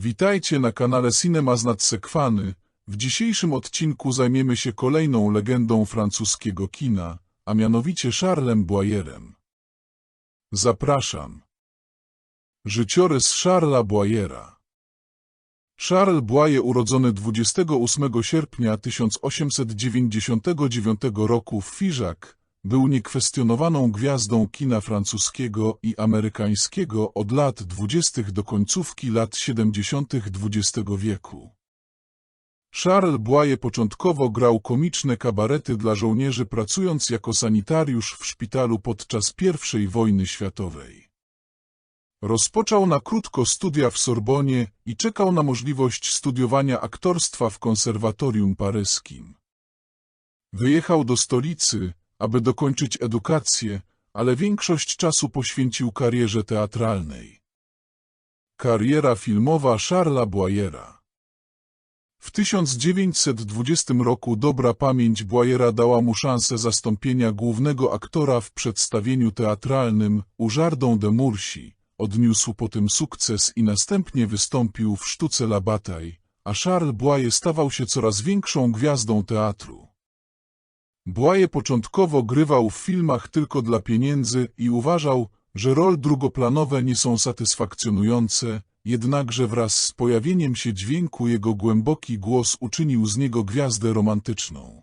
Witajcie na kanale Cinema z Nadsekwany. W dzisiejszym odcinku zajmiemy się kolejną legendą francuskiego kina, a mianowicie Charlesem Boyerem. Zapraszam. Życiorys Charlesa Boyera Charles Boyer urodzony 28 sierpnia 1899 roku w Figeac, był niekwestionowaną gwiazdą kina francuskiego i amerykańskiego od lat dwudziestych do końcówki lat 70. XX wieku. Charles Boyer początkowo grał komiczne kabarety dla żołnierzy pracując jako sanitariusz w szpitalu podczas I wojny światowej. Rozpoczął na krótko studia w Sorbonie i czekał na możliwość studiowania aktorstwa w konserwatorium paryskim. Wyjechał do stolicy, aby dokończyć edukację, ale większość czasu poświęcił karierze teatralnej. Kariera filmowa Charlesa Boyera W 1920 roku dobra pamięć Boyera dała mu szansę zastąpienia głównego aktora w przedstawieniu teatralnym u Jardin de Mursi. Odniósł potem sukces i następnie wystąpił w sztuce La Bataille, a Charles Boyer stawał się coraz większą gwiazdą teatru. Boye początkowo grywał w filmach tylko dla pieniędzy i uważał, że role drugoplanowe nie są satysfakcjonujące, jednakże wraz z pojawieniem się dźwięku jego głęboki głos uczynił z niego gwiazdę romantyczną.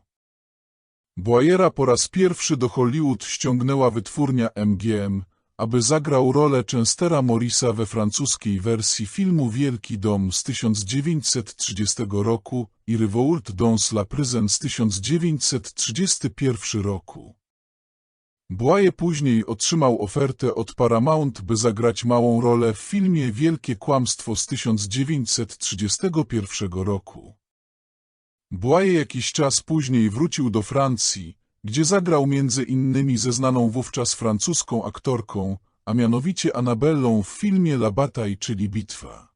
Boyera po raz pierwszy do Hollywood ściągnęła wytwórnia MGM, aby zagrał rolę Chestera Morrisa we francuskiej wersji filmu Wielki Dom z 1930 roku i Revolt dans la prison z 1931 roku. Boye później otrzymał ofertę od Paramount, by zagrać małą rolę w filmie Wielkie Kłamstwo z 1931 roku. Boye jakiś czas później wrócił do Francji, gdzie zagrał między innymi ze znaną wówczas francuską aktorką, a mianowicie Anabellą w filmie La Bataille, czyli Bitwa.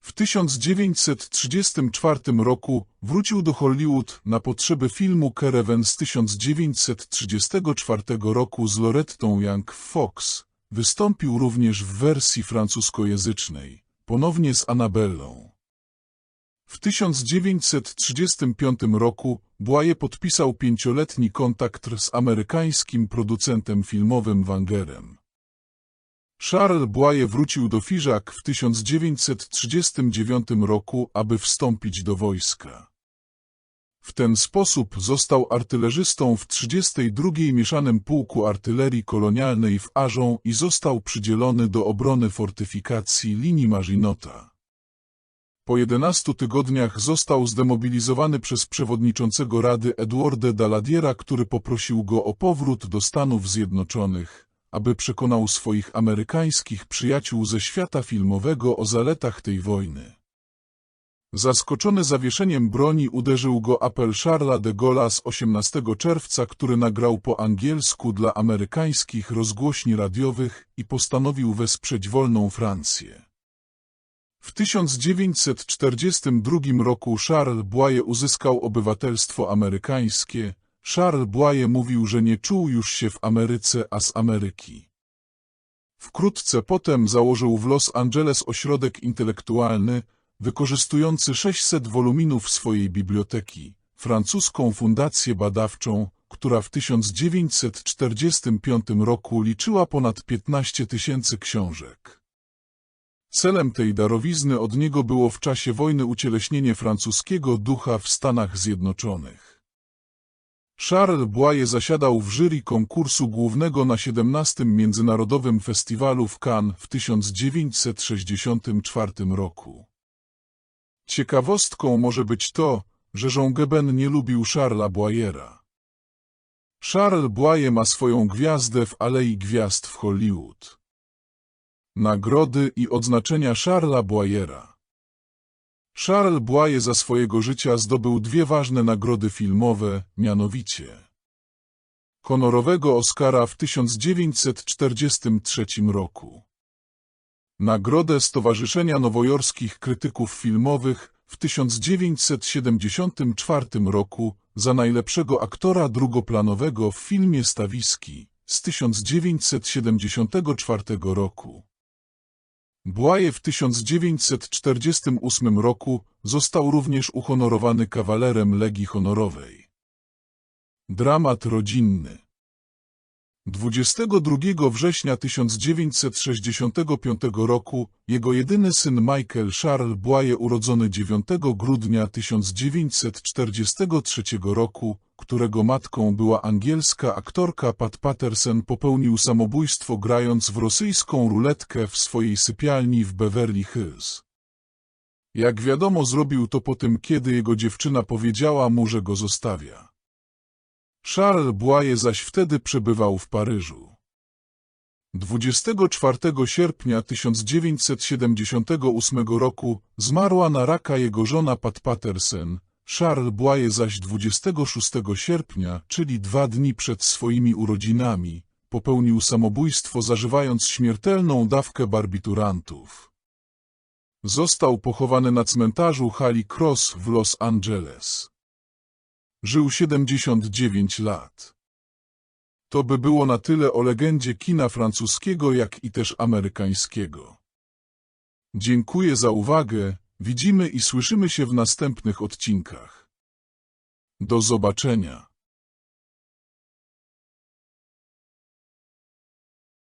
W 1934 roku wrócił do Hollywood na potrzeby filmu Caravan z 1934 roku z Lorettą Young Fox. Wystąpił również w wersji francuskojęzycznej, ponownie z Anabellą. W 1935 roku Boye podpisał pięcioletni kontrakt z amerykańskim producentem filmowym Wangerem. Charles Boye wrócił do Figeac w 1939 roku, aby wstąpić do wojska. W ten sposób został artylerzystą w 32. Mieszanym Pułku Artylerii Kolonialnej w Ażą i został przydzielony do obrony fortyfikacji linii Maginota. Po 11 tygodniach został zdemobilizowany przez przewodniczącego Rady Edwarda Daladiera, który poprosił go o powrót do Stanów Zjednoczonych, aby przekonał swoich amerykańskich przyjaciół ze świata filmowego o zaletach tej wojny. Zaskoczony zawieszeniem broni uderzył go apel Charlesa de Gaulle'a z 18 czerwca, który nagrał po angielsku dla amerykańskich rozgłośni radiowych i postanowił wesprzeć wolną Francję. W 1942 roku Charles Boyer uzyskał obywatelstwo amerykańskie. Charles Boyer mówił, że nie czuł już się w Ameryce, a z Ameryki. Wkrótce potem założył w Los Angeles ośrodek intelektualny, wykorzystujący 600 woluminów swojej biblioteki, francuską fundację badawczą, która w 1945 roku liczyła ponad 15 tysięcy książek. Celem tej darowizny od niego było w czasie wojny ucieleśnienie francuskiego ducha w Stanach Zjednoczonych. Charles Boyer zasiadał w jury konkursu głównego na 17. Międzynarodowym Festiwalu w Cannes w 1964 roku. Ciekawostką może być to, że Jean Geben nie lubił Charlesa Boyera. Charles Boyer ma swoją gwiazdę w Alei Gwiazd w Hollywood. Nagrody i odznaczenia Charlesa Boyera Charles Boyer za swojego życia zdobył dwie ważne nagrody filmowe, mianowicie honorowego Oscara w 1943 roku, nagrodę Stowarzyszenia Nowojorskich Krytyków Filmowych w 1974 roku za najlepszego aktora drugoplanowego w filmie Stawiski z 1974 roku. Błaje w 1948 roku został również uhonorowany kawalerem Legii Honorowej. Dramat rodzinny 22 września 1965 roku jego jedyny syn Michael Charles Błaje urodzony 9 grudnia 1943 roku, którego matką była angielska aktorka Pat Patterson popełnił samobójstwo grając w rosyjską ruletkę w swojej sypialni w Beverly Hills. Jak wiadomo zrobił to po tym, kiedy jego dziewczyna powiedziała mu, że go zostawia. Charles Boyer zaś wtedy przebywał w Paryżu. 24 sierpnia 1978 roku zmarła na raka jego żona Pat Patterson, Charles Boyer zaś 26 sierpnia, czyli dwa dni przed swoimi urodzinami, popełnił samobójstwo zażywając śmiertelną dawkę barbiturantów. Został pochowany na cmentarzu Holy Cross w Los Angeles. Żył 79 lat. To by było na tyle o legendzie kina francuskiego, jak i też amerykańskiego. Dziękuję za uwagę, widzimy i słyszymy się w następnych odcinkach. Do zobaczenia.